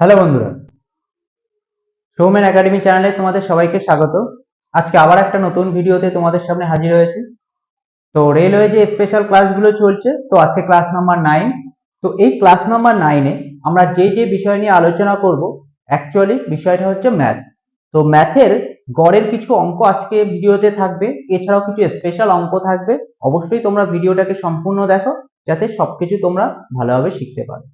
Hello বন্ধুরা, Soumen academy চ্যানেলে তোমাদের সবাইকে স্বাগত। আজকে আবার একটা নতুন ভিডিওতে তোমাদের সামনে হাজির হয়েছি। তো রেলওয়ে যে স্পেশাল ক্লাসগুলো চলছে, তো আজকে ক্লাস নাম্বার নাইন তো এই ক্লাস নাম্বার নাইনে আমরা যে যে বিষয় নিয়ে আলোচনা করব অ্যাকচুয়ালি বিষয়টা হচ্ছে ম্যাথ তো ম্যাথের গড়ের কিছু অঙ্ক আজকে ভিডিওতে থাকবে, এছাড়াও কিছু স্পেশাল অঙ্ক থাকবে। অবশ্যই তোমরা ভিডিওটাকে সম্পূর্ণ দেখো, যাতে সবকিছু তোমরা ভালোভাবে শিখতে পারো।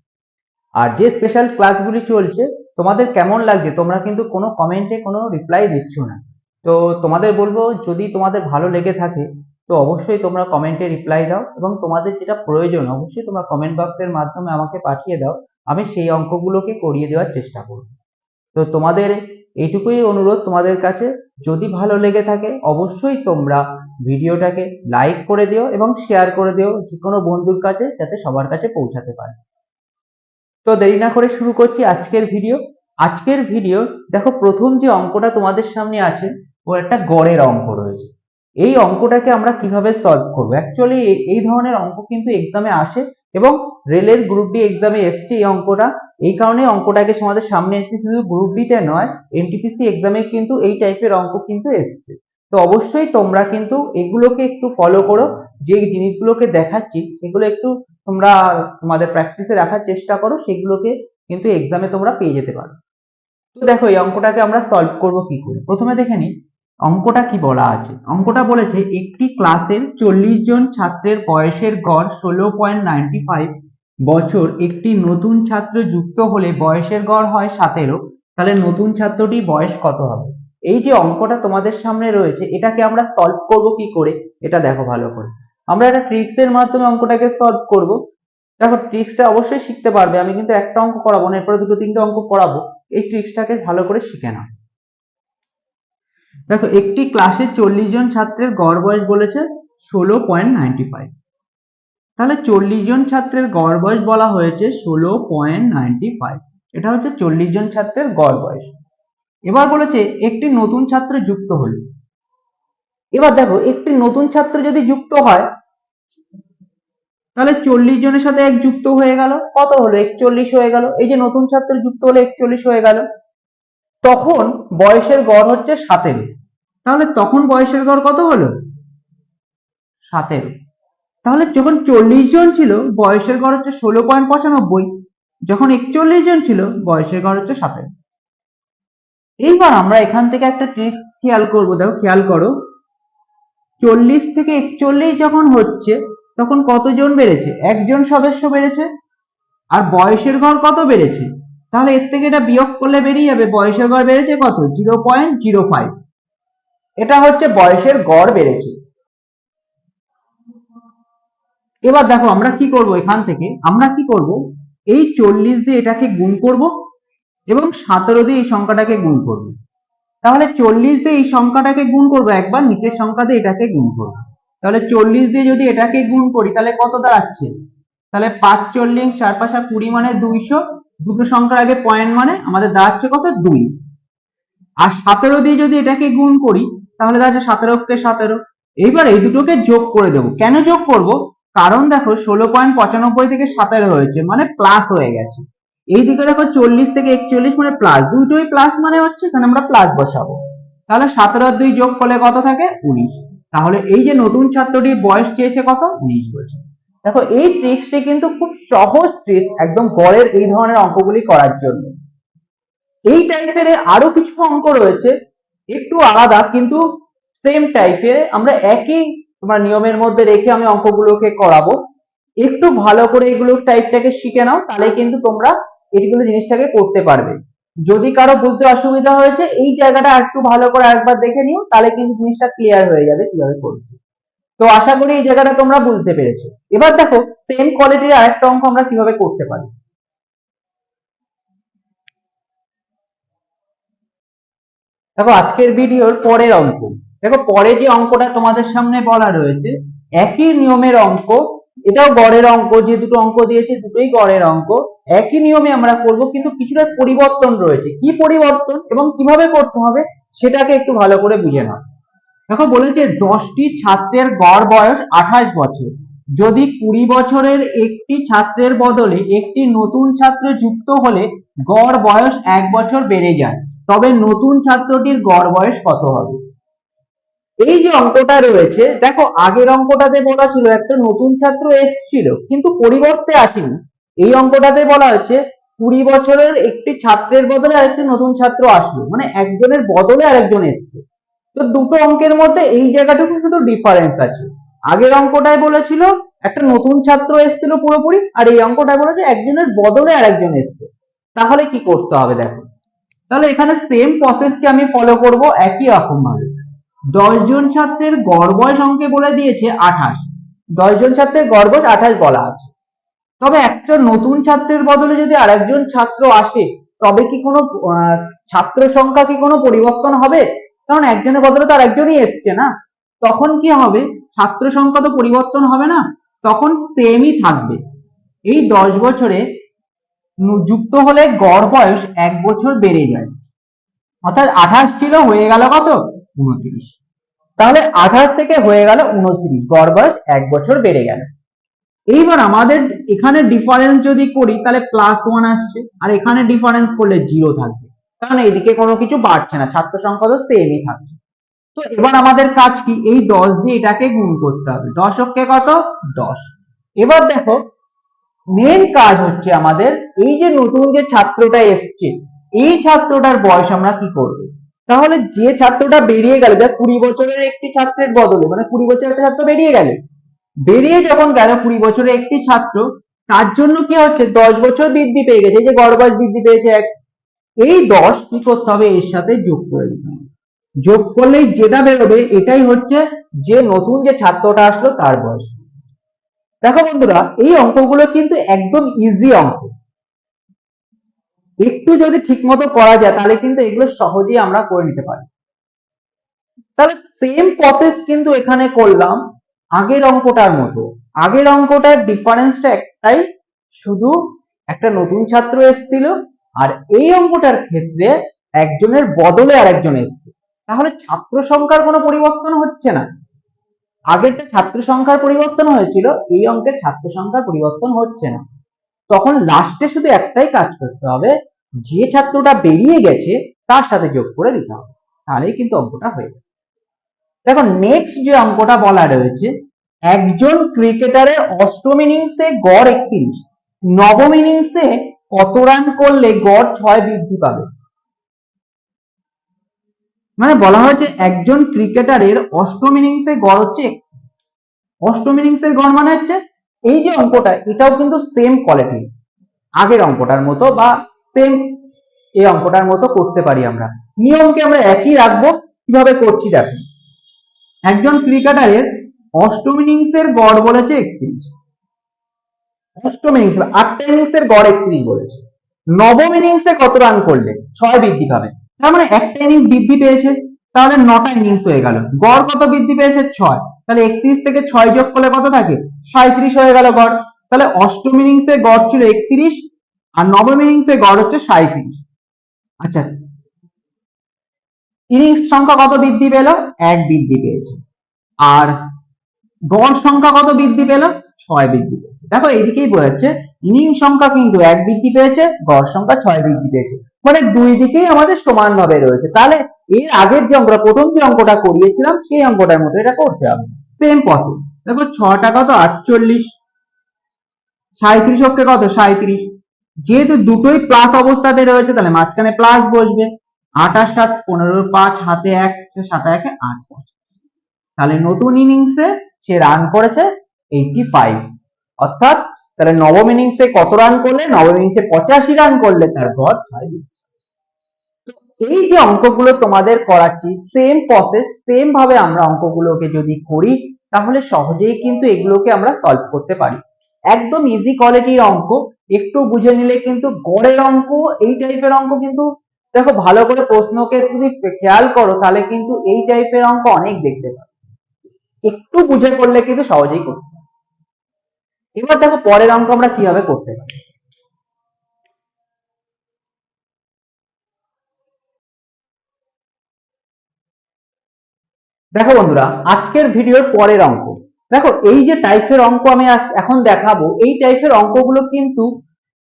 আর যে স্পেশাল ক্লাসগুলি চলছে, তোমাদের কেমন লাগছে? তোমরা কিন্তু কোনো কমেন্টে কোনো রিপ্লাই দিচ্ছ না। তো তোমাদের বলব, যদি তোমাদের ভালো লেগে থাকে, তো অবশ্যই তোমরা কমেন্টে রিপ্লাই দাও এবং তোমাদের যেটা প্রয়োজন, অবশ্যই তোমরা কমেন্ট বক্সের মাধ্যমে আমাকে পাঠিয়ে দাও। আমি সেই অঙ্কগুলোকে করিয়ে দেওয়ার চেষ্টা করব। তো তোমাদের এইটুকুই অনুরোধ তোমাদের কাছে। যদি ভালো লেগে থাকে, অবশ্যই তোমরা ভিডিওটাকে লাইক করে দিও এবং শেয়ার করে দিও যে কোনো বন্ধুর কাছে, যাতে সবার কাছে পৌঁছাতে পারে। তো দেরি না করে শুরু করছি আজকের ভিডিও আজকের ভিডিও দেখো প্রথম যে অঙ্কটা তোমাদের সামনে আছে ও একটা গড়ের অঙ্ক রয়েছে। এই অঙ্কটাকে আমরা কীভাবে সলভ করব? অ্যাকচুয়ালি এই ধরনের অঙ্ক কিন্তু এক্সামে আসে এবং রেলের গ্রুপ ডি এক্সামে এসছে এই অঙ্কটা। এই কারণে অঙ্কটাকে আমাদের সামনে এসেছে শুধু গ্রুপ ডিতে নয় এনটিপিসি এক্সামে কিন্তু এই টাইপের অঙ্ক কিন্তু এসছে। তো অবশ্যই তোমরা কিন্তু এগুলোকে একটু ফলো করো। যে জিনিসগুলোকে দেখাচ্ছি, এগুলো একটু তোমরা তোমাদের প্র্যাকটিসে রাখার চেষ্টা করো, সেগুলোকে কিন্তু এক্সামে তোমরা পেয়ে যেতে পারো। তো দেখো, এই অঙ্কটাকে আমরা সলভ করব কি করে? প্রথমে দেখে নিই, অঙ্কটা কি বলা আছে? অঙ্কটা বলেছে, একটি ক্লাসের চল্লিশ জন ছাত্রের বয়সের গড় ষোলো পয়েন্ট নাইনটি ফাইভ বছর। একটি নতুন ছাত্র যুক্ত হলে বয়সের গড় হয় সতেরো, তাহলে নতুন ছাত্রটি বয়স কত হবে? এই যে অঙ্কটা তোমাদের সামনে রয়েছে, এটাকে আমরা সলভ করব কি করে? এটা দেখো ভালো করে। আমরা একটা ট্রিক্স এর মাধ্যমে অঙ্কটাকে সলভ করব। দেখো ট্রিক্সটা অবশ্যই শিখতে পারবে। আমি কিন্তু একটা অঙ্ক করাবো না, এরপরে দুটো তিনটে অঙ্ক করাবো। এই ট্রিক্সটাকে ভালো করে শিখে নাও। দেখো, একটি ক্লাসে চল্লিশ জন ছাত্রের গড় বয়স বলেছে ষোলো পয়েন্ট নাইনটি ফাইভ তাহলে চল্লিশ জন ছাত্রের গড় বয়স বলা হয়েছে ষোলো পয়েন্ট নাইনটি ফাইভ এটা হচ্ছে চল্লিশ জন ছাত্রের গড় বয়স। এবার বলেছে, একটি নতুন ছাত্র যুক্ত হলো। এবার দেখো, একটি নতুন ছাত্র যদি যুক্ত হয়, তাহলে চল্লিশ জনের সাথে এক যুক্ত হয়ে গেল। কত হলো? একচল্লিশ হয়ে গেল। এই যে নতুন ছাত্র যুক্ত হলে একচল্লিশ হয়ে গেল। তখন বয়সের গড় হচ্ছে সতেরো। তাহলে তখন বয়সের গড় কত হলো? সতেরো। তাহলে যখন চল্লিশ জন ছিল, বয়সের গড় হচ্ছে ষোলো পয়েন্ট পঁচানব্বই। যখন একচল্লিশ জন ছিল, বয়সের গড় হচ্ছে সতেরো। এইবার আমরা এখান থেকে একটা ট্রিক্স খেয়াল করব, দেখো খেয়াল করো। চল্লিশ থেকে একচল্লিশ যখন হচ্ছে, তখন কতজন বেড়েছে? একজন সদস্য বেড়েছে, আর বয়সের ঘর কত বেড়েছে? তাহলে এর থেকে এটা বিয়োগ করলে বেরিয়ে যাবে, বয়সের গড় বেড়েছে কত? জিরো পয়েন্ট জিরো ফাইভ এটা হচ্ছে বয়সের গড় বেড়েছে। এবার দেখো আমরা কি করব এখান থেকে? আমরা কি করব? এই চল্লিশ দিয়ে এটাকে গুণ করব এবং সতেরো দিয়ে এই সংখ্যাটাকে গুণ করবে। তাহলে চল্লিশ দিয়ে এই সংখ্যাটাকে গুণ করব একবার, নিচের সংখ্যা দিয়ে এটাকে গুণ করব। তাহলে চল্লিশ দিয়ে যদি এটাকে গুণ করি, তাহলে কত দাঁড়াচ্ছে? তাহলে পাঁচ চল্লিশ চার পাঁচা কুড়ি মানে দুইশো, দুটো সংখ্যার আগে পয়েন্ট মানে আমাদের দাঁড়াচ্ছে কত? দুই। আর সতেরো দিয়ে যদি এটাকে গুণ করি, তাহলে দাঁড়াচ্ছে সতেরো কে সতেরো। এইবার এই দুটোকে যোগ করে দেবো। কেন যোগ করব? কারণ দেখো, ষোলো পয়েন্ট পঁচানব্বই থেকে সতেরো হয়েছে মানে প্লাস হয়ে গেছে। এইদিকে দেখো চল্লিশ থেকে একচল্লিশ মানে প্লাস দুটোই প্লাস মানে হচ্ছে এখানে আমরা প্লাস বসাবো। তাহলে সতেরো দুই যোগ করলে কত থাকে? উনিশ। তাহলে এই যে নতুন ছাত্রটির বয়স চেয়েছে কত? উনিশ বছর দেখো, এই ট্রিক্সটি কিন্তু খুব সহজ ট্রিক্স একদম গড়ের এই ধরনের অঙ্কগুলি করার জন্য। এই টাইপের আরও কিছু অঙ্ক রয়েছে, একটু আলাদা কিন্তু সেম টাইপের আমরা একই তোমার নিয়মের মধ্যে রেখে আমি অঙ্কগুলোকে করাবো। একটু ভালো করে এগুলো টাইপটাকে শিখে নাও, তাহলে কিন্তু তোমরা এইগুলো জিনিসটাকে করতে পারবে। যদি কারও বুঝতে অসুবিধা হয়েছে, এই জায়গাটা একটু ভালো করে একবার দেখে নিও, তাহলে কিন্তু জিনিসটা ক্লিয়ার হয়ে যাবে কীভাবে করছি। তো আশা করি এই জায়গাটা তোমরা বুঝতে পেরেছ। এবার দেখো সেম কোয়ালিটির আরেকটা অঙ্ক আমরা কীভাবে করতে পারি। দেখো, আজকের ভিডিওর পরের অঙ্ক। দেখো, পরে যে অঙ্কটা তোমাদের সামনে বলা রয়েছে, একই নিয়মের অঙ্ক এটাও গড়ের অঙ্ক, যে দুটো অঙ্ক দিয়েছে দুটোই গড়ের অঙ্ক। একই নিয়মে আমরা করব, কিন্তু কিছুটা পরিবর্তন রয়েছে। কি পরিবর্তন এবং কীভাবে করতে হবে সেটাকে একটু ভালো করে বুঝে নাও। দেখো বলেছে দশটি ছাত্রের গড় বয়স আঠাশ বছর। যদি কুড়ি বছরের একটি ছাত্রের বদলে একটি নতুন ছাত্র যুক্ত হলে গড় বয়স এক বছর বেড়ে যায়। তবে নতুন ছাত্রটির গড় বয়স কত হবে? এই যে অঙ্কটা রয়েছে, দেখো আগের অঙ্কটাতে বলা ছিল একটা নতুন ছাত্র এসেছিল, কিন্তু পরিবর্তে আসেনি। এই অঙ্কটাতে বলা হচ্ছে কুড়ি বছরের একটি ছাত্রের বদলে আরেকটি নতুন ছাত্র আসলো মানে একজনের বদলে আরেকজন এসছে। তো দুটো অঙ্কের মধ্যে এই জায়গাটুকু শুধু ডিফারেন্স আছে। আগের অঙ্কটায় বলেছিল, একটা নতুন ছাত্র এসেছিল পুরোপুরি, আর এই অঙ্কটায় বলেছে একজনের বদলে আরেকজন এসছে। তাহলে কি করতে হবে দেখো? তাহলে এখানে সেম প্রসেসকে আমি ফলো করব, একই রকম ভাবে। দশ জন ছাত্রের গড় বয়স অঙ্কে বলে দিয়েছে আঠাশ। দশ জন ছাত্রের গড় বয়স আঠাশ বলা আছে। তবে একটা নতুন ছাত্রের বদলে যদি আরেকজন ছাত্র আসে, তবে কি কোনো ছাত্র সংখ্যা কি কোনো পরিবর্তন হবে? কারণ একজনের বদলে তো আরেকজনই এসছে না। তখন কি হবে? ছাত্র সংখ্যা তো পরিবর্তন হবে না। তখন সেমই থাকবে। এই দশ বছরে যুক্ত হলে গড় বয়স এক বছর বেড়ে যায়। অর্থাৎ আঠাশ ছিল, হয়ে গেল কত? উনত্রিশ। তাহলে আঠাশ থেকে হয়ে গেল উনত্রিশ, গড় বয়স এক বছর বেড়ে গেল। এইবার আমাদের এখানে ডিফারেন্স যদি করি, তাহলে প্লাস ওয়ান আসছে, আর এখানে ডিফারেন্স করলে জিরো থাকবে। কারণ এদিকে কোনো কিছু বাড়ছে না, ছাত্র সংখ্যা তো সেমই থাকছে। তো এবার আমাদের কাজ কি? এই দশ দিয়ে এটাকে গুণ করতে হবে। দশককে কত? দশ। এবার দেখো মেন কাজ হচ্ছে আমাদের এই যে নতুন যে ছাত্রটা এসছে, এই ছাত্রটার বয়স আমরা কি করব? তাহলে যে ছাত্রটা বেরিয়ে গেল, দেখ কুড়ি বছরের একটি ছাত্রের বদলে মানে কুড়ি বছরের একটা ছাত্র বেরিয়ে গেল। বেরিয়ে যখন গেল কুড়ি বছরের একটি ছাত্র, তার জন্য কি হচ্ছে? দশ বছর বৃদ্ধি পেয়ে গেছে, এই যে গড় বয়স বৃদ্ধি পেয়েছে এক। এই দশ কি করতে হবে? এর সাথে যোগ করে দিতে হবে। যোগ করলেই যেটা বেরোবে, এটাই হচ্ছে যে নতুন যে ছাত্রটা আসলো, তার বয়স। দেখো বন্ধুরা, এই অঙ্কগুলো কিন্তু একদম ইজি অঙ্ক। একটু যদি ঠিকমতো করা যায়, তাহলে কিন্তু এগুলো সহজেই আমরা করে নিতে পারি। তাহলে সেম প্রসেস কিন্তু এখানে করলাম আগের অঙ্কটার মতো। আগের অঙ্কটার ডিফারেন্সটা একটাই, শুধু একটা নতুন ছাত্র এসেছিল আর এই অঙ্কটার ক্ষেত্রে একজনের বদলে আর একজন এসছে। তাহলে ছাত্র সংখ্যার কোনো পরিবর্তন হচ্ছে না। আগেরটা ছাত্র সংখ্যার পরিবর্তন হয়েছিল, এই অঙ্কের ছাত্র সংখ্যার পরিবর্তন হচ্ছে না। তখন লাস্টে শুধু একটাই কাজ করতে হবে, যে ছাত্রটা বেরিয়ে গেছে তার সাথে যোগ করে দিতে হবে, তাহলেই কিন্তু অঙ্কটা হয়ে যাবে। দেখো নেক্সট যে অঙ্কটা বলা রয়েছে, একজন ক্রিকেটারের অষ্টম ইনিংসে গড় একত্রিশ, নবম ইনিংসে কত রান করলে গড় ছয় বৃদ্ধি পাবে? মানে বলা হয়েছে একজন ক্রিকেটারের অষ্টম ইনিংসে গড় হচ্ছে অষ্টম ইনিংসের গড় মানে হচ্ছে এই যে অঙ্কটা, এটাও কিন্তু সেম কোয়ালিটি আগের অঙ্কটার মতো বা সেম এই অঙ্কটার মতো করতে পারি আমরা। নিয়মকে আমরা একই রাখব, কীভাবে করছি দেখো। একজন ক্রিকেটারের অষ্টম ইনিংসের গড় বলেছে একত্রিশ। অষ্টম ইনিংস আটটা ইনিংসের গড় একত্রিশ বলেছে। নবম ইনিংসে কত রান করলে? ছয় বৃদ্ধি পাবে। তার মানে একটা ইনিংস বৃদ্ধি পেয়েছে। তাহলে নটা ইনিংস হয়ে গেল। গড় কত বৃদ্ধি পেয়েছে? ছয়। তাহলে একত্রিশ থেকে ছয় যোগ করলে কত থাকে? সাঁত্রিশ হয়ে গেল গড়। তাহলে অষ্টম ইনিংসে গড় ছিল একত্রিশ, আর নবম ইনিংসে গড় হচ্ছে সাঁত্রিশ আচ্ছা ইনিংস সংখ্যা কত বৃদ্ধি পেল? এক বৃদ্ধি পেয়েছে। আর গড় সংখ্যা কত বৃদ্ধি পেল? ছয় বৃদ্ধি পেয়েছে। দেখো এদিকেই বোঝাচ্ছে ইনিংস সংখ্যা কিন্তু এক বৃদ্ধি পেয়েছে, গড় সংখ্যা ছয় বৃদ্ধি পেয়েছে। মানে দুই দিকেই আমাদের সমানভাবে রয়েছে। তাহলে এর আগের যে অঙ্কটা, প্রথম যে অঙ্কটা করিয়েছিলাম, সেই অঙ্কটার মতো এটা করতে হবে। সেম প্রসেস দেখো, ছটা কত? আটচল্লিশ। সাঁত্রিশ হচ্ছে কত? সাঁত্রিশ যেহেতু দুটোই প্লাস অবস্থাতে রয়েছে, তাহলে মাঝখানে প্লাস বসবে। আঠাশ সাত, পনেরো পাঁচ, হাতে এক, সাত একে আট পাঁচ তাহলে নতুন ইনিংসে সে রান করেছে এইটি ফাইভ অর্থাৎ তাহলে নবম ইনিংসে কত রান করলে? নবম ইনিংসে পঁচাশি রান করলে তার গড় ছয় এই যে অঙ্কগুলো তোমাদের করাচ্ছি সেম প্রসেস সেম ভাবে আমরা অঙ্কগুলোকে যদি করি, তাহলে সহজেই কিন্তু এগুলোকে আমরা সলভ করতে পারি। একদম ইজি কোয়ালিটির অঙ্ক, একটু বুঝে নিলে কিন্তু গড়ের অঙ্ক, এই টাইপের অঙ্ক কিন্তু দেখো ভালো করে প্রশ্নকে যদি খেয়াল করো, তাহলে কিন্তু এই টাইপের অঙ্ক অনেক দেখতে পাবে। একটু বুঝে করলে কিন্তু সহজেই করতে এবার দেখো পরের অঙ্ক আমরা কীভাবে করতে পারি? দেখো বন্ধুরা, আজকের ভিডিওর পরের অঙ্ক। দেখো, এই যে টাইপের অঙ্ক আমি এখন দেখাবো, এই টাইপের অঙ্কগুলো কিন্তু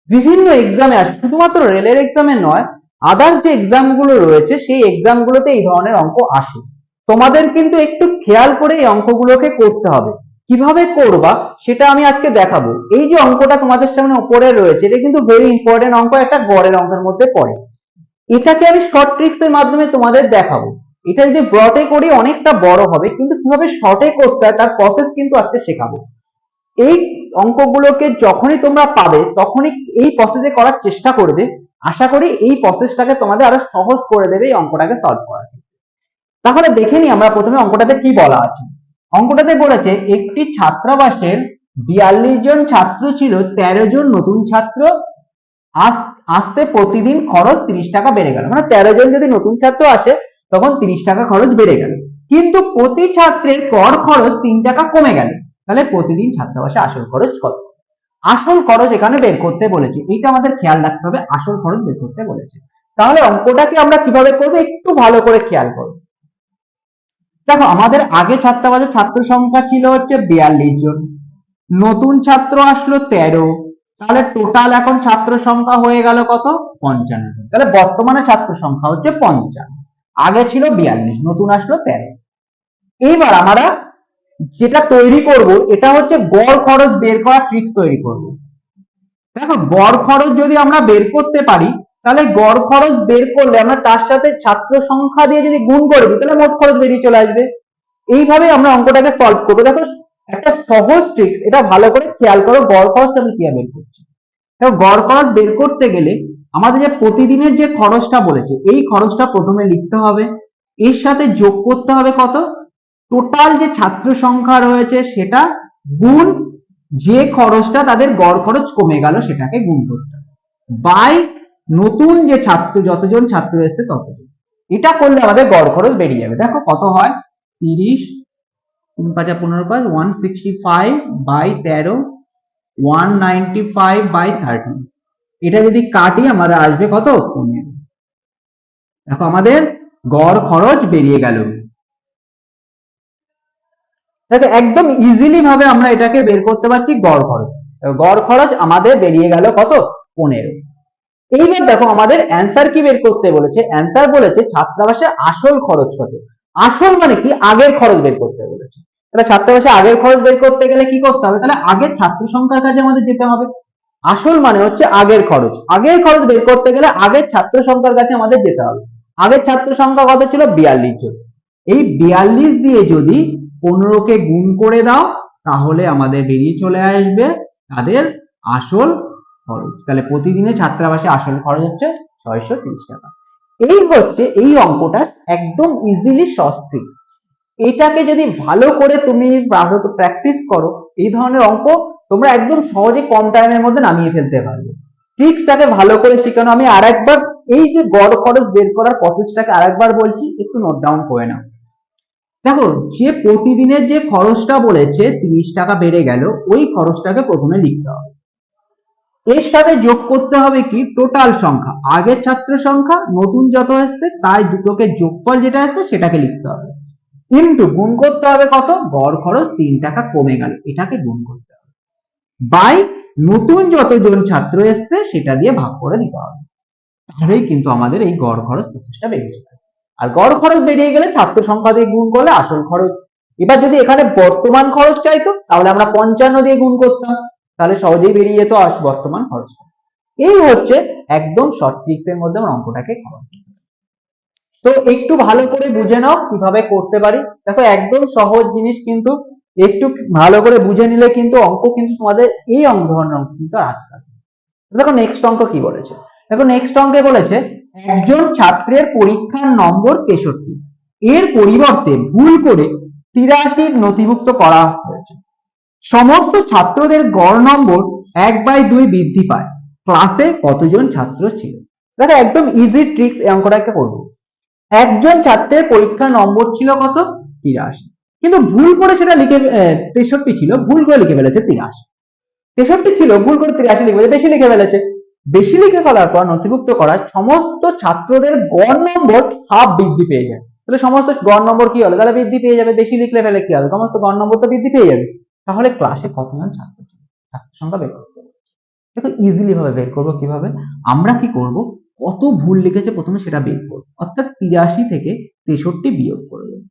বিভিন্ন এক্সামে আসে। শুধুমাত্র রেলের এক্সামে নয় আদার যে এক্সামগুলো রয়েছে, সেই এক্সাম গুলোতে এই ধরনের অঙ্ক আসে। তোমাদের কিন্তু একটু খেয়াল করে এই অঙ্কগুলোকে করতে হবে। কীভাবে করবা সেটা আমি আজকে দেখাবো। এই যে অঙ্কটা তোমাদের সামনে উপরে রয়েছে, এটা কিন্তু ভেরি ইম্পর্টেন্ট অঙ্ক, একটা গড়ের অঙ্কের মধ্যে পড়ে। এটাকে আমি শর্ট ট্রিক্স এর মাধ্যমে তোমাদের দেখাবো। এটা যদি ব্রটে করি, অনেকটা বড় হবে, কিন্তু কীভাবে শর্টে করতে হয়, তার প্রসেস কিন্তু আজকে শেখাবো। এই অঙ্কগুলোকে যখনই তোমরা পাবে, তখনই এই প্রসেসে করার চেষ্টা করবে। আশা করি এই প্রসেসটাকে তোমাদের আরও সহজ করে দেবে এই অঙ্কটাকে সলভ করার তাহলে দেখে নি আমরা প্রথমে অঙ্কটাতে কি বলা আছে। অঙ্কটাতে বলেছে একটি ছাত্রাবাসের বিয়াল্লিশ জন ছাত্র ছিল, তেরো জন নতুন ছাত্র আসতে প্রতিদিন খরচ তিরিশ টাকা বেড়ে গেল। মানে তেরো জন যদি নতুন ছাত্র আসে, তখন তিরিশ টাকা খরচ বেড়ে গেল। কিন্তু প্রতি ছাত্রের কর খরচ তিন টাকা কমে গেল। তাহলে প্রতিদিন ছাত্রাবাসে আসল খরচ কত? আসল খরচ এখানে বের করতে বলেছে। এইটা আমাদের খেয়াল রাখতে হবে, আসল খরচ বের করতে বলেছে। তাহলে অঙ্কটাকে আমরা কীভাবে করব? একটু ভালো করে খেয়াল করব দেখো, আমাদের আগে ছাত্রাবাসের ছাত্র সংখ্যা ছিল হচ্ছে বিয়াল্লিশ জন। নতুন ছাত্র আসলো তেরো। তাহলে টোটাল এখন ছাত্র সংখ্যা হয়ে গেল কত? পঞ্চান্ন তাহলে বর্তমানে ছাত্র সংখ্যা হচ্ছে পঞ্চান্ন। আগে ছিল বিয়াল্লিশ, নতুন আসলো তেরো। এইবার আমরা যেটা তৈরি করব, এটা হচ্ছে গড় খরচ বের করার ট্রিক্স তৈরি করব। দেখো, গড় খরচ যদি আমরা বের করতে পারি তাহলে গড় খরচ বের করলে আমরা তার সাথে ছাত্র সংখ্যা দিয়ে যদি গুণ করে দিই, তাহলে মোট খরচ বেরিয়ে চলে আসবে। এইভাবে আমরা অঙ্কটাকে সলভ করব। দেখো, একটা সহজ ট্রিক্স এটা ভালো করে খেয়াল করো, গড় খরচটা আমি কীভাবে বের করছি। দেখো, গড় খরচ বের করতে গেলে আমাদের যে প্রতিদিনের যে খরচটা বলেছে, এই খরচটা প্রথমে লিখতে হবে। এর সাথে যোগ করতে হবে কত? টোটাল যে ছাত্র সংখ্যা রয়েছে, সেটা গুণ যে খরচটা তাদের গড় খরচ কমে গেল, সেটাকে গুণ করতে বাই নতুন যে ছাত্র, যতজন ছাত্র এসেছে ততজন। এটা করলে আমাদের গড় খরচ বেরিয়ে যাবে। দেখো কত হয়? তিরিশ, তিন পাঁচা পনেরো পাঁচ ওয়ান সিক্সটি ফাইভ বাই তেরো one ninety five by thirty এটা যদি কাটি, আমাদের আসবে কত? পনেরো। দেখো আমাদের গড় খরচ বেরিয়ে গেল। দেখো একদম ইজিলি ভাবে আমরা এটাকে বের করতে পারছি গড় খরচ। গড় খরচ আমাদের বেরিয়ে গেল কত? পনেরো। এইবার দেখো, আমাদের অ্যান্সার কি বের করতে বলেছে? অ্যান্সার বলেছে ছাত্রাবাসে আসল খরচ কত? আসল মানে কি? আগের খরচ বের করতে বলেছে। তাহলে ছাত্রাবাসে আগের খরচ বের করতে গেলে কি করতে হবে? তাহলে আগের ছাত্র সংখ্যার কাছে আমাদের যেতে হবে। আসল মানে হচ্ছে আগের খরচ। আগের খরচ বের করতে গেলে আগের ছাত্র সংখ্যার কাছে আমাদের যেতে হবে। আগের ছাত্র সংখ্যা কত ছিল? বিয়াল্লিশ জন এই বিয়াল্লিশ দিয়ে যদি পনেরোকে গুণ করে দাও, তাহলে আমাদের বেরিয়ে চলে আসবে তাদের আসল খরচ। তাহলে প্রতিদিনে ছাত্রাবাসে আসল খরচ হচ্ছে ছয়শো তিরিশ টাকা। এই হচ্ছে এই অঙ্কটা একদম ইজিলি সস্ত্রিক। এটাকে যদি ভালো করে তুমি প্র্যাকটিস করো এই ধরনের অঙ্ক তোমরা একদম সহজে কম টাইমের মধ্যে নামিয়ে ফেলতে পারবে। ট্রিক্সটাকে ভালো করে শেখানো। আমি আরেকবার এই যে গড় খরচ বের করার প্রসেসটাকে আরেকবার বলছি, একটু নোট ডাউন করে নাও। দেখো, যে প্রতিদিনের যে খরচটা বলেছে, তিরিশ টাকা বেড়ে গেল, ওই খরচটাকে প্রথমে লিখতে হবে। এর সাথে যোগ করতে হবে কি? টোটাল সংখ্যা। আগের ছাত্র সংখ্যা, নতুন যত আসছে, তাই দুটোকে যোগফল যেটা আসছে সেটাকে লিখতে হবে। কিন্তু গুণ করতে হবে কত? গড় খরচ তিন টাকা কমে গেল। এটাকে গুণ করতে হবে। বাই নতুন যতজন ছাত্র এসছে, সেটা দিয়ে ভাগ করে দিতে হবে। তাহলেই কিন্তু আমাদের এই গড় খরচ প্রসেসটা বেরিয়ে যাবে। আর গড় খরচ বেরিয়ে গেলে ছাত্র সংখ্যা দিয়ে গুণ করলে আসল খরচ। এবার যদি এখানে বর্তমান খরচ চাইতো, তাহলে আমরা পঞ্চান্ন দিয়ে গুণ করতাম। তাহলে সহজেই বেরিয়ে যেত আস বর্তমান খরচটা এই হচ্ছে একদম শর্ট ট্রিক্স এর মধ্যে আমরা অঙ্কটাকে তো একটু ভালো করে বুঝে নাও কীভাবে করতে পারি। দেখো একদম সহজ জিনিস কিন্তু একটু ভালো করে বুঝে নিলে কিন্তু অঙ্ক কিন্তু তোমাদের এই অঙ্ক ধরনের অঙ্ক কিন্তু না। দেখো নেক্সট অঙ্ক কি বলেছে? দেখো নেক্সট অঙ্কে বলেছে, একজন ছাত্রের পরীক্ষার নম্বর তেষট্টি। এর পরিবর্তে ভুল করে তিরাশি নথিভুক্ত করা হয়েছে। সমস্ত ছাত্রদের গড় নম্বর এক বাই দুই বৃদ্ধি পায়। ক্লাসে কতজন ছাত্র ছিল? দেখো, একদম ইজি ট্রিক্স এই অঙ্কটাকে করব। একজন ছাত্রের পরীক্ষার নম্বর ছিল কত? তিরাশি। কিন্তু ভুল করে সেটা লিখে তেষট্টি ছিল, ভুল করে লিখে ফেলেছে তিরাশি। তেষট্টি ছিল, ভুল করে তিরাশি লিখে বেশি লিখে ফেলেছে। বেশি লিখে ফেলার পর, নথিভুক্ত করা সমস্ত ছাত্রদের গড় নম্বর হাফ বৃদ্ধি পেয়ে যায়। তাহলে সমস্ত গড় নম্বর কি হলো? তাহলে বৃদ্ধি পেয়ে যাবে, বেশি লিখলে ফেলে কি হবে? সমস্ত গড় নম্বর তো বৃদ্ধি পেয়ে যাবে। তাহলে ক্লাসে কতজন ছাত্র ছিল ছাত্র সংখ্যা বের করতে দেখো ইজিলি ভাবে বের করব কীভাবে? আমরা কি করব? কত ভুল লিখেছে প্রথমে সেটা বের করব। অর্থাৎ তিরাশি থেকে তেষট্টি বিয়োগ করে দেবো।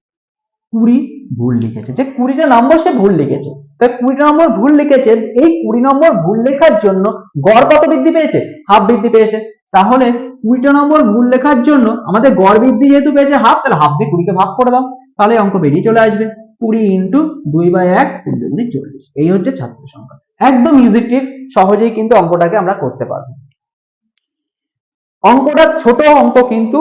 কুড়ি ভুল লিখেছে। যে কুড়িটা নম্বর সে ভুল লিখেছে। তাই কুড়িটা নম্বর ভুল লিখেছে, এই কুড়ি নম্বর ভুল লেখার জন্য গড় কত বৃদ্ধি পেয়েছে? হাফ বৃদ্ধি পেয়েছে। তাহলে কুড়িটা নম্বর ভুল লেখার জন্য আমাদের গড় বৃদ্ধি যেহেতু পেয়েছে হাফ তাহলে হাফ দিয়ে কুড়িকে ভাগ করে দাও। তাহলে অঙ্ক বেরিয়ে চলে আসবে। কুড়ি ইন্টু দুই বাই এক কুড়ি দুই চল্লিশ। এই হচ্ছে ছাত্র সংখ্যা। একদম ইজি ট্রিক সহজেই কিন্তু অঙ্কটাকে আমরা করতে পারব। অঙ্কটা ছোট অঙ্ক কিন্তু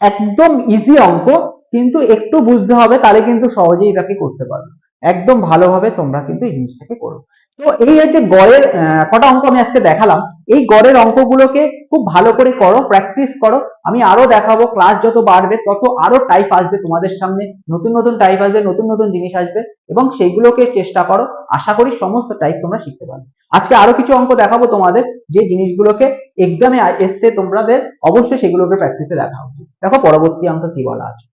একদম ইজি অঙ্ক, কিন্তু একটু বুঝতে হবে, তাহলে কিন্তু সহজেই এটাকে করতে পারবে। একদম ভালোভাবে তোমরা কিন্তু এই জিনিসটাকে করো। তো এই হচ্ছে গড়ের কটা অঙ্ক আমি আজকে দেখালাম। এই গড়ের অঙ্কগুলোকে খুব ভালো করে করো প্র্যাকটিস করো। আমি আরও দেখাবো ক্লাস যত বাড়বে, তত আরও টাইপ আসবে তোমাদের সামনে। নতুন নতুন টাইপ আসবে, নতুন নতুন জিনিস আসবে এবং সেইগুলোকে চেষ্টা করো। আশা করি সমস্ত টাইপ তোমরা শিখতে পারবে। আজকে আরও কিছু অঙ্ক দেখাবো তোমাদের। যে জিনিসগুলোকে এক্সামে এসছে তোমাদের অবশ্যই সেগুলোকে প্র্যাকটিসে দেখা উচিত। দেখো, পরবর্তী অঙ্ক কি বলা আছে?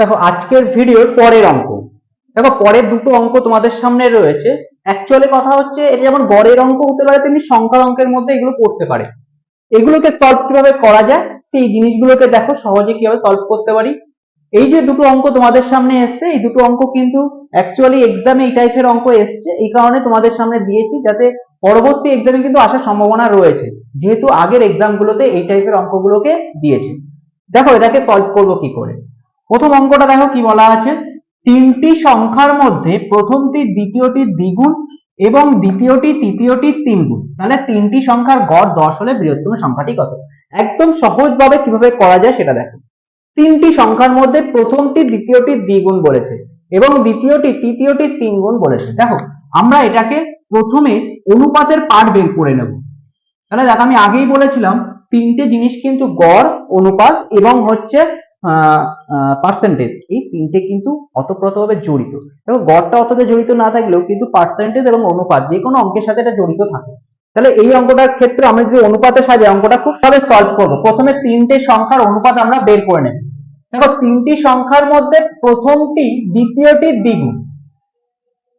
দেখো, আজকের ভিডিওর পরের অঙ্ক। দেখো, পরের দুটো অঙ্ক তোমাদের সামনে রয়েছে। অ্যাকচুয়ালি কথা হচ্ছে, এটা যেমন গড়ের অঙ্ক হতে পারে, তেমনি সংখ্যার অঙ্কের মধ্যে এগুলো পড়তে পারে। এগুলোকে সলভ কীভাবে করা যায়, সেই জিনিসগুলোকে দেখো, সহজে কীভাবে সলভ করতে পারি। এই যে দুটো অঙ্ক তোমাদের সামনে এসছে, এই দুটো অঙ্ক কিন্তু অ্যাকচুয়ালি এক্সামে এই টাইপের অঙ্ক এসছে। এই কারণে তোমাদের সামনে দিয়েছি, যাতে পরবর্তী এক্সামে কিন্তু আসার সম্ভাবনা রয়েছে। যেহেতু আগের এক্সাম গুলোতে এই টাইপের অঙ্কগুলোকে দিয়েছে। দেখো, এটাকে সলভ করব কি করে? প্রথম অঙ্কটা দেখো কি বলা আছে। তিনটি সংখ্যার মধ্যে প্রথমটি, দ্বিতীয়টি দ্বিগুণ এবং দ্বিতীয়টি, তৃতীয়টি তিন গুণ তাহলে তিনটি সংখ্যার গড় দশ হলে বৃহত্তম সংখ্যাটি কত? একদম সহজভাবে কীভাবে করা যায় সেটা দেখো। তিনটি সংখ্যার মধ্যে প্রথমটি, দ্বিতীয়টি দ্বিগুণ বলেছে এবং দ্বিতীয়টি, তৃতীয়টি তিন গুণ বলেছে। দেখো, আমরা এটাকে প্রথমে অনুপাতের পাঠ বের করে নেব। তাহলে দেখো আমি আগেই বলেছিলাম, তিনটে জিনিস কিন্তু গড়, অনুপাত এবং হচ্ছে পার্সেন্টেজ এই তিনটে কিন্তু অতপ্রতভাবে জড়িত। দেখো গড়টা অতটা জড়িত না থাকলেও কিন্তু পার্সেন্টেজ এবং অনুপাত যে কোনো অঙ্কের সাথে এটা জড়িত থাকে। তাহলে এই অঙ্কটার ক্ষেত্রে আমরা যদি অনুপাতে সাজাই অঙ্কটা খুব সহজে সলভ করব। প্রথমে তিনটে সংখ্যার অনুপাত আমরা বের করে নেব। দেখো, তিনটি সংখ্যার মধ্যে প্রথমটি দ্বিতীয়টি দ্বিগুণ।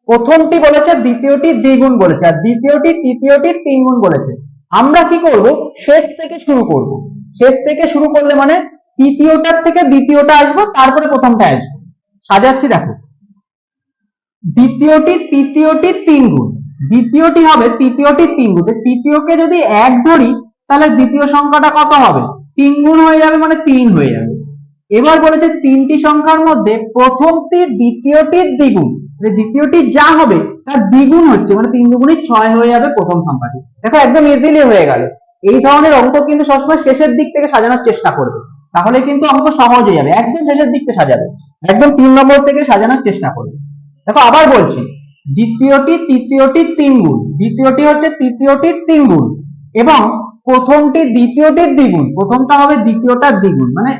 প্রথমটি বলেছে, দ্বিতীয়টি দ্বিগুণ বলেছে, আর দ্বিতীয়টি, তৃতীয়টি তিনগুণ বলেছে। আমরা কি করব? শেষ থেকে শুরু করব। শেষ থেকে শুরু করলে মানে তৃতীয়টার থেকে দ্বিতীয়টা আসব, তারপরে প্রথমটা আসব। সাজাচ্ছি, দেখো। দ্বিতীয়টি, তৃতীয়টি তিন গুণ। দ্বিতীয়টি হবে, তৃতীয়টি তিন গুণ। তৃতীয়কে যদি এক ধরি, তাহলে দ্বিতীয় সংখ্যাটা কত হবে? তিন গুণ হয়ে যাবে মানে তিন হয়ে যাবে। এবার বলেছে তিনটি সংখ্যার মধ্যে প্রথমটির দ্বিতীয়টির দ্বিগুণ। মানে দ্বিতীয়টি যা হবে, তার দ্বিগুণ হচ্ছে। মানে তিন দুগুণই ছয় হয়ে যাবে প্রথম সংখ্যাটি। দেখো, একদম ইজিলি হয়ে গেল। এই ধরনের অঙ্ক কিন্তু সবসময় শেষের দিক থেকে সাজানোর চেষ্টা করবে। তাহলে কিন্তু অঙ্ক সহজ হয়ে যাবে, একদম শেষের দিক থেকে সাজাবে, একদম তিন নম্বর থেকে সাজানোর চেষ্টা করবে। দেখো আবার বলছি, দ্বিতীয়টি, তৃতীয়টি তিন গুণ, দ্বিতীয়টি হচ্ছে তৃতীয়টির তিন গুণ, এবং প্রথমটি দ্বিতীয়টির দ্বিগুণ, প্রথমটা হবে দ্বিতীয়টার দ্বিগুণ মানে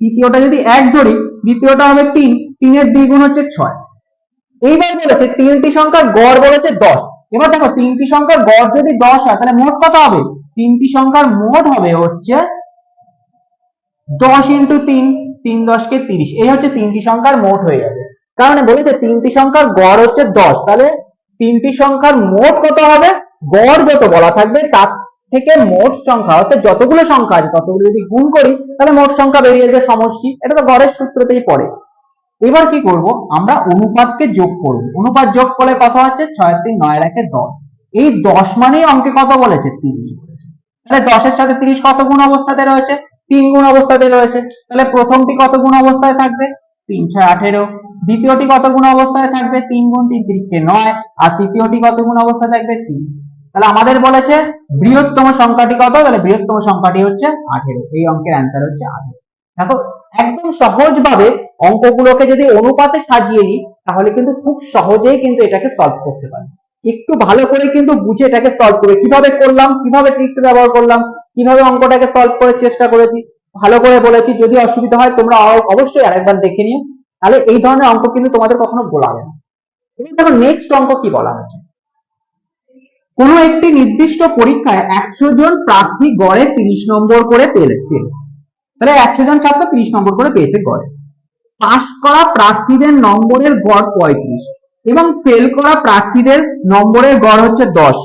তৃতীয়টা যদি এক ধরি, দ্বিতীয়টা হবে তিন, তিনের দ্বিগুণ হচ্ছে ছয়। এইবার বলেছে তিনটি সংখ্যার গড় বলেছে দশ, এবার দেখো তিনটি সংখ্যার গড় যদি দশ হয়, তাহলে মোট কত হবে? তিনটি সংখ্যার মোট হবে হচ্ছে দশ ইন্টু তিন তিন দশকে তিরিশ। এই হচ্ছে তিনটি সংখ্যার মোট হয়ে যাবে কারণ বলেছে তিনটি সংখ্যার গড় হচ্ছে দশ। তাহলে তিনটি সংখ্যার মোট কত হবে? গড় যত বলা থাকবে, তার থেকে মোট সংখ্যা, অর্থাৎ যতগুলো সংখ্যা আছে, ততগুলো যদি গুণ করি, তাহলে মোট সংখ্যা বেরিয়ে যাবে সমষ্টি। এটা তো গড়ের সূত্রতেই পড়ে। এবার কি করব? আমরা অনুপাতকে যোগ করব। অনুপাত যোগ করলে কত হচ্ছে? ছয়, তিন, নয় একে দশ। এই দশ মানেই অঙ্কে কত বলেছে? তিরিশ বলেছে। তাহলে দশের সাথে তিরিশ কত গুণ অবস্থাতে রয়েছে? তিন গুণ অবস্থাতে রয়েছে। তাহলে প্রথমটি কত গুণ অবস্থায় থাকবে? তিন, ছয়, আঠেরো। দ্বিতীয়টি কত গুণ অবস্থায় থাকবে? তিন গুণ তিন, তিরিশকে নয়। আর তৃতীয়টি কত গুণ অবস্থায় থাকবে? তিন। তাহলে আমাদের বলেছে বৃহত্তম সংখ্যাটি কত? তাহলে বৃহত্তম সংখ্যাটি হচ্ছে আঠেরো। এই অঙ্কের অ্যান্সার হচ্ছে আঠেরো। দেখো, একদম সহজভাবে অঙ্কগুলোকে যদি অনুপাতে সাজিয়ে নিই, তাহলে কিন্তু খুব সহজেই কিন্তু এটাকে সলভ করতে পারি একটু ভালো করে কিন্তু বুঝে এটাকে সলভ করে কীভাবে করলাম, কীভাবে ট্রিক্স ব্যবহার করলাম কীভাবে অঙ্কটাকে সলভ করে চেষ্টা করেছি, ভালো করে বলেছি, যদি অসুবিধা হয় তোমরা অবশ্যই আরেকবার দেখে নিও। তাহলে এই ধরনের অঙ্ক কিন্তু তোমাদের কখনো বলাবে না। দেখো নেক্সট অঙ্ক কি বলা হচ্ছে কোনো একটি নির্দিষ্ট পরীক্ষায় একশো জন প্রার্থী গড়ে তিরিশ নম্বর করে পেলে, পেল। তাহলে একশো জন ছাত্র তিরিশ নম্বর করে পেয়েছে গড়ে। পাশ করা প্রার্থীদের নম্বরের গড় পঁয়ত্রিশ এবং ফেল করা প্রার্থীদের নম্বরের গড় হচ্ছে দশ।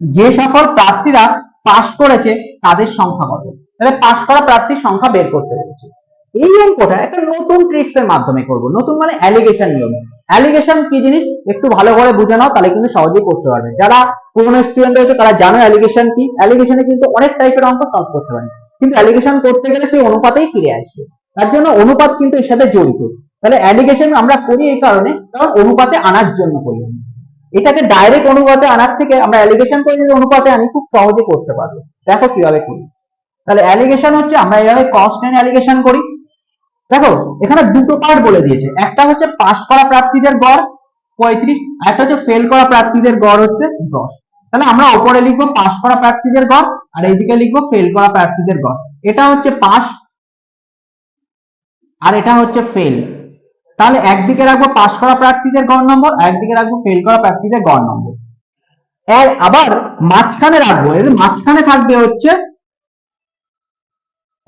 যে সকল প্রার্থীরা পাশ করেছে তাদের সংখ্যা কত? তাহলে পাশ করা প্রার্থীর সংখ্যা বের করতে পেরেছে এই অঙ্কটা একটা নতুন ট্রিক্স এর মাধ্যমে করব। নতুন মানে অ্যালিগেশন নিয়ম। অ্যালিগেশন কি জিনিস? একটু ভালো করে বুঝে নাও, তাহলে কিন্তু সহজেই করতে পারবে। যারা পুরনো স্টুডেন্ট রয়েছে, তারা জানো অ্যালিগেশন কি? অ্যালিগেশনে কিন্তু অনেক টাইপের অঙ্ক সলভ করতে পারে। কিন্তু অ্যালিগেশন করতে গেলে সেই অনুপাতেই ফিরে আসবে। তার জন্য অনুপাত কিন্তু এর সাথে জড়িত। তাহলে অ্যালিগেশন আমরা করি এই কারণে, কারণ অনুপাতে আনার জন্য করি। এটাকে ডাইরেক্ট অনুপাতে আনার থেকে আমরা অ্যালিগেশন করে যদি অনুপাতে আনি, খুব সহজে করতে পারব। দেখো কীভাবে করি। তাহলে অ্যালিগেশন হচ্ছে, আমরা এইভাবে কনস্ট্যান্ট অ্যালিগেশন করি। দেখো, এখানে দুটো পার্ট বলে দিয়েছে। একটা হচ্ছে পাস করা প্রার্থীদের গড়, পঁয়ত্রিশ একটা হচ্ছে ফেল করা প্রার্থীদের গড় হচ্ছে দশ। তাহলে আমরা ওপরে লিখব পাস করা প্রার্থীদের গড়, আর এইদিকে লিখব ফেল করা প্রার্থীদের গড়। এটা হচ্ছে পাস আর এটা হচ্ছে ফেল তাহলে একদিকে রাখব পাস করা প্রার্থীদের গড় নম্বর একদিকে রাখব ফেল করা প্রার্থীদের গড় নম্বর। আর আবার মাঝখানে রাখব, এর মাঝখানে থাকবে হচ্ছে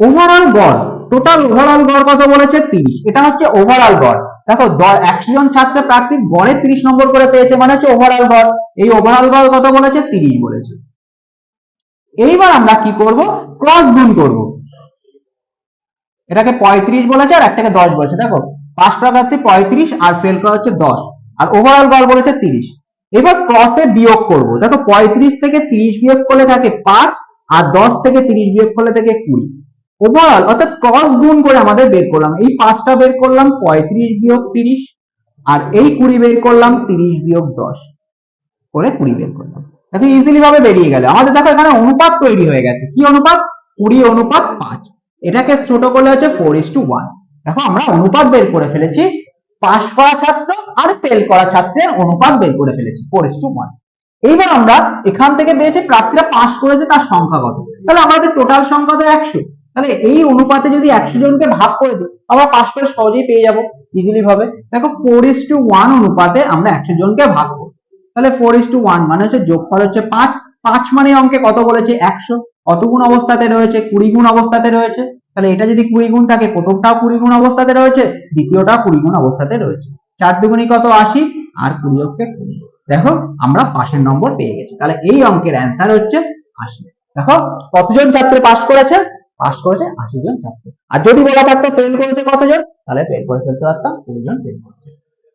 ওভারঅল গড় টোটাল ওভারঅল গড় কত বলেছে? তিরিশ। এটা হচ্ছে ওভারঅল গড়। দেখো একশো জন ছাত্র প্রার্থী গড়ে তিরিশ নম্বর করে পেয়েছে মানে হচ্ছে ওভারঅল গড়। এই ওভারঅল গড় কত বলেছে? তিরিশ বলেছে। এইবার আমরা কি করব? ক্রস গুণ করব। এটাকে পঁয়ত্রিশ বলেছে আর একটাকে দশ বলেছে। দেখো পাস করা প্রার্থী পঁয়ত্রিশ আর ফেল করা হচ্ছে দশ। আর ওভারঅল গড় বলেছে তিরিশ। এবার ক্রসে বিয়োগ করব। দেখো পঁয়ত্রিশ থেকে তিরিশ বিয়োগ করলে থাকে পাঁচ আর দশ থেকে তিরিশ বিয়োগ করলে থাকে কুড়ি। ওভারঅল অর্থাৎ ক্রস গুণ করে আমাদের বের করলাম। এই পাঁচটা বের করলাম পঁয়ত্রিশ বিয়োগ তিরিশ আর এই কুড়ি বের করলাম তিরিশ বিয়োগ দশ। করে কুড়ি বের করলাম। দেখো ইজিলি ভাবে বেরিয়ে গেল। আমাদের দেখো এখানে অনুপাত তৈরি হয়ে গেছে। কি অনুপাত? কুড়ি অনুপাত পাঁচ। এটাকে ছোট করলে হচ্ছে ফোর ইস টু ওয়ান দেখো, আমরা অনুপাত বের করে ফেলেছি পাস করা ছাত্র আর ফেল করা ছাত্রের অনুপাত বের করে ফেলেছি ফোর এইবার আমরা এখান থেকে পেয়েছি, প্রার্থীরা পাস করেছে, তার সংখ্যা কত? তাহলে আমাদের টোটাল সংখ্যা তো একশো। তাহলে এই অনুপাতে যদি একশো জনকে ভাগ করে দিই, আমরা পাস করে সহজেই পেয়ে যাব ইজিলি ভাবে। দেখো ফোর ইস টু ওয়ান অনুপাতে আমরা একশো জনকে ভাগ করব। তাহলে ফোর ইস টু ওয়ান মানে হচ্ছে যোগফল হচ্ছে পাঁচ। পাঁচ মানে অঙ্কে কত বলেছে? একশো। কত গুণ অবস্থাতে রয়েছে? কুড়ি গুণ অবস্থাতে রয়েছে? তাহলে এটা যদি কুড়ি গুণ থাকে, প্রথমটাও কুড়ি গুণ অবস্থাতে রয়েছে দ্বিতীয়টা কুড়ি গুণ অবস্থাতে রয়েছে। চার দুগুণী কত? আশি, আর কুড়ি অঙ্কে কুড়ি। দেখো, আমরা পাশের নম্বর পেয়ে গেছি। তাহলে এই অঙ্কের অ্যান্সার হচ্ছে আশি। দেখো, কতজন ছাত্র পাস করেছে? পাস করেছে আশি জন ছাত্র। আর যদি বলা থাকতো ফেল করেছে কতজন? তাহলে ফেল করে ফেলতে পারতাম কুড়ি জন ফেল করেছে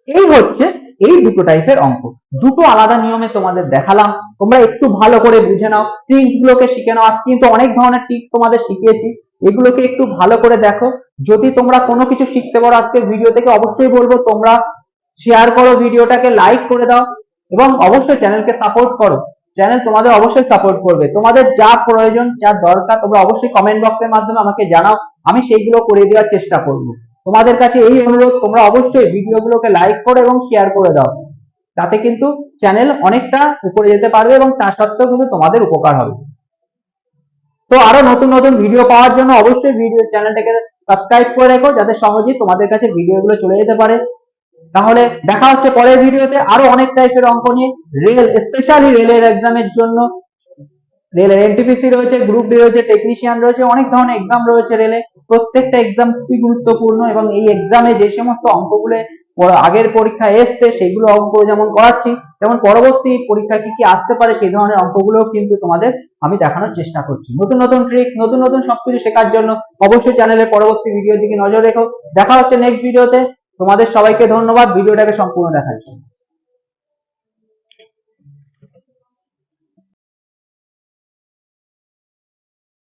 এই হচ্ছে এই দুটো টাইপের অঙ্ক। দুটো আলাদা নিয়মে তোমাদের দেখালাম। তোমরা একটু ভালো করে বুঝে নাও। ট্রিক্স গুলোকে শিখে নাও। কিন্তু অনেক ধরনের ট্রিক্স তোমাদের শিখিয়েছি। এগুলোকে একটু ভালো করে দেখো। যদি তোমরা কোনো কিছু শিখতে পারো আজকের ভিডিও থেকে, অবশ্যই বলব তোমরা শেয়ার করো ভিডিওটাকে লাইক করে দাও এবং অবশ্যই চ্যানেলকে সাপোর্ট করো। চ্যানেল তোমাদের অবশ্যই সাপোর্ট করবে। তোমাদের যা প্রয়োজন, যা দরকার, তোমরা অবশ্যই কমেন্ট বক্সের মাধ্যমে আমাকে জানাও। আমি সেইগুলো করে দেওয়ার চেষ্টা করব। তোমাদের কাছে এই অনুরোধ, তোমরা অবশ্যই ভিডিওগুলোকে লাইক করো এবং শেয়ার করে দাও। তাতে কিন্তু চ্যানেল অনেকটা উপরে যেতে পারবে এবং তা সত্ত্বেও কিন্তু তোমাদের উপকার হবে। তো আরও নতুন নতুন ভিডিও পাওয়ার জন্য অবশ্যই ভিডিও চ্যানেলটাকে সাবস্ক্রাইব করে রেখো, যাতে সহজেই তোমাদের কাছে ভিডিওগুলো চলে যেতে পারে। তাহলে দেখা হচ্ছে পরের ভিডিওতে আরও অনেক টাইপের অঙ্ক নিয়ে। রেল স্পেশালি রেলের এক্সামের জন্য। রেলের এনটিপিসি রয়েছে গ্রুপ ডি রয়েছে টেকনিশিয়ান রয়েছে, অনেক ধরনের এক্সাম রয়েছে রেলে প্রত্যেকটা এক্সাম খুবই গুরুত্বপূর্ণ এবং এই এক্সামে যে সমস্ত অঙ্কগুলো আগের পরীক্ষা এসছে, সেগুলো অঙ্ক যেমন করাচ্ছি যেমন পরবর্তী পরীক্ষা কি কি আসতে পারে সেই ধরনের অঙ্কগুলো কিন্তু তোমাদের আমি দেখানোর চেষ্টা করছি। নতুন নতুন ট্রিক নতুন নতুন সবকিছু শেখার জন্য অবশ্যই চ্যানেলের পরবর্তী ভিডিওর দিকে নজর রেখো। দেখা হচ্ছে নেক্সট ভিডিওতে তোমাদের সবাইকে ধন্যবাদ। ভিডিওটাকে সম্পূর্ণ দেখার জন্য।